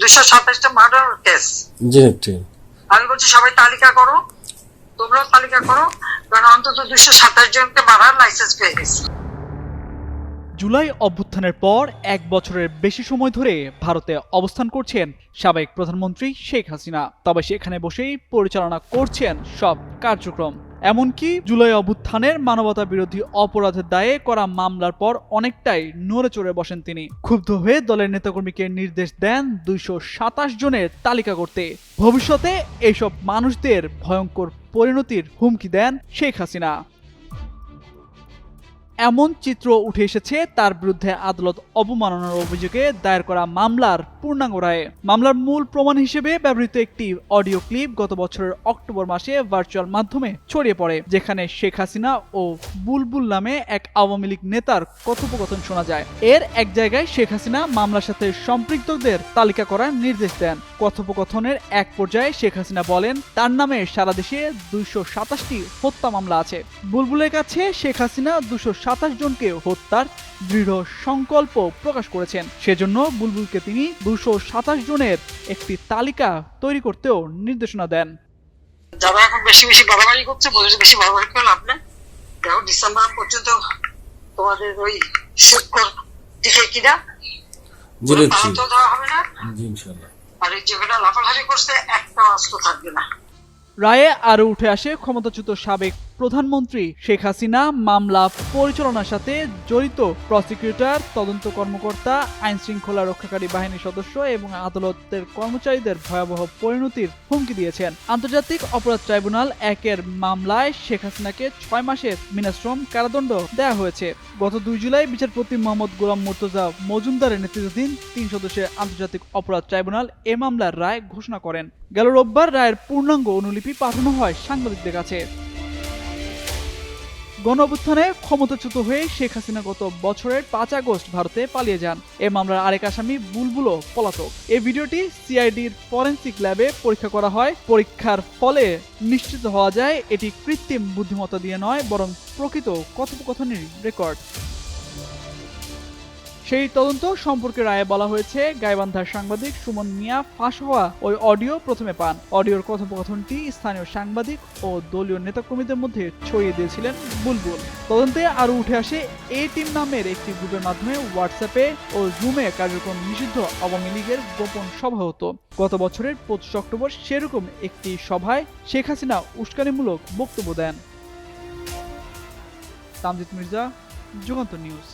দুইশো সাতাশটা murder case জি আমি বলছি সবাই তালিকা করো। তোমরাও তালিকা করো কারণ অন্তত দুইশো সাতাশ জনকে মারার লাইসেন্স পেয়ে গেছে। জুলাই অভ্যুত্থানের পর এক বছরের বেশি সময় ধরে ভারতে অবস্থান করছেন সাবেক প্রধানমন্ত্রী শেখ হাসিনা। তবে সেখানে বসেই পরিচালনা করছেন সব কার্যক্রম। এমনকি জুলাই অভ্যুত্থানের মানবতা বিরোধী অপরাধের দায়ে করা মামলার পর অনেকটাই নড়ে চড়ে বসেন তিনি। ক্ষুব্ধ হয়ে দলের নেতাকর্মীকে নির্দেশ দেন দুইশো সাতাশ জনের তালিকা করতে। ভবিষ্যতে এইসব মানুষদের ভয়ঙ্কর পরিণতির হুমকি দেন শেখ হাসিনা। এমন চিত্র উঠে এসেছে, তার বিরুদ্ধে আদালত অবমাননার অভিযোগে দায়ের করা মামলার পূর্ণাঙ্গ রায়ে। মামলার মূল প্রমাণ হিসেবে ব্যবহৃত একটি অডিও ক্লিপ গত বছরের অক্টোবর মাসে ভার্চুয়াল মাধ্যমে ছড়িয়ে পড়ে, যেখানে শেখ হাসিনা ও বুলবুল নামে এক আওয়ামী লীগ নেতার কথোপকথন শোনা যায়। এর এক জায়গায় শেখ হাসিনা মামলার সাথে সম্পৃক্তদের তালিকা করার নির্দেশ দেন। কথোপকথনের এক পর্যায়ে শেখ হাসিনা বলেন তার নামে সারা দেশে দুইশো সাতাশটি হত্যা মামলা আছে। বুলবুলের কাছে শেখ হাসিনা দুশো সাতাশ জনকে হত্যার দৃঢ় সংকল্প প্রকাশ করেছেন। সেজন্য বুলবুলকে তিনি দুশো সাতাশ জনের একটি তালিকা তৈরি করতেও নির্দেশনা দেন। যারা এখন বেশি বেশি বাড়াবাড়ি করছে বলে বেশি বাড়াবাড়ি করে লাভ নেই। দেখো ডিসেম্বর পর্যন্ত তোমাদের ওই শুক্র দিকে কিনা? হবে না। জি ইনশাল্লাহ আর এই যেগুলো লাফালাফি করছে একটা অস্ত্র থাকবে না। রায়ে আরও উঠে আসে ক্ষমতাচ্যুত সাবেক প্রধানমন্ত্রী শেখ হাসিনা মামলা পরিচালনার সাথে জড়িত প্রসিকিউটর, তদন্ত কর্মকর্তা আইন শৃঙ্খলা রক্ষাকারী বাহিনীর সদস্য এবং আদালতের কর্মচারীদের ভয়াবহ পরিণতির হুমকি দিয়েছেন। আন্তর্জাতিক অপরাধ ট্রাইব্যুনাল একের মামলায় শেখ হাসিনাকে ছয় মাসের মিনাশ্রম কারাদণ্ড দেওয়া হয়েছে। গত দুই জুলাই বিচারপতি মোহাম্মদ গোলাম মুর্তজা মজুমদারের নেতৃত্বাধীন তিন সদস্যের আন্তর্জাতিক অপরাধ ট্রাইব্যুনাল এ মামলার রায় ঘোষণা করেন। গেল রোববার রায়ের পূর্ণাঙ্গ অনুলিপি পাঠানো হয় সাংবাদিকদের কাছে। গণ অভ্যুত্থানে ক্ষমতাচ্যুত হয়ে শেখ হাসিনা গত বছরের পাঁচ আগস্ট ভারতে পালিয়ে যান। এ মামলার আরেক আসামি বুলবুলও পলাতক। এই ভিডিওটি সিআইডির ফরেন্সিক ল্যাবে পরীক্ষা করা হয়। পরীক্ষার ফলে নিশ্চিত হওয়া যায়, এটি কৃত্রিম বুদ্ধিমত্তা দিয়ে নয়, বরং প্রকৃত কথোপকথনের রেকর্ড। সেই তদন্ত সম্পর্কে রায়ে বলা হয়েছে, গাইবান্ধার সাংবাদিক সুমন মিয়া ফাঁস হওয়া ওই অডিও প্রথমে পান। অডিওর কথোপকথনটি স্থানীয় সাংবাদিক ও দলীয় নেতাকর্মীদের মধ্যে ছড়িয়ে দিয়েছিলেন বুলবুল। তদন্তে আরও উঠে আসে, এ টিম নামের একটি গ্রুপের মাধ্যমে হোয়াটসঅ্যাপে ও জুমে কার্যক্রম নিষিদ্ধ আওয়ামী লীগের গোপন সভা হতো। গত বছরের পঁচিশ অক্টোবর সেরকম একটি সভায় শেখ হাসিনা উস্কানিমূলক বক্তব্য দেন। তামজিদ মির্জা, যুগান্ত নিউজ।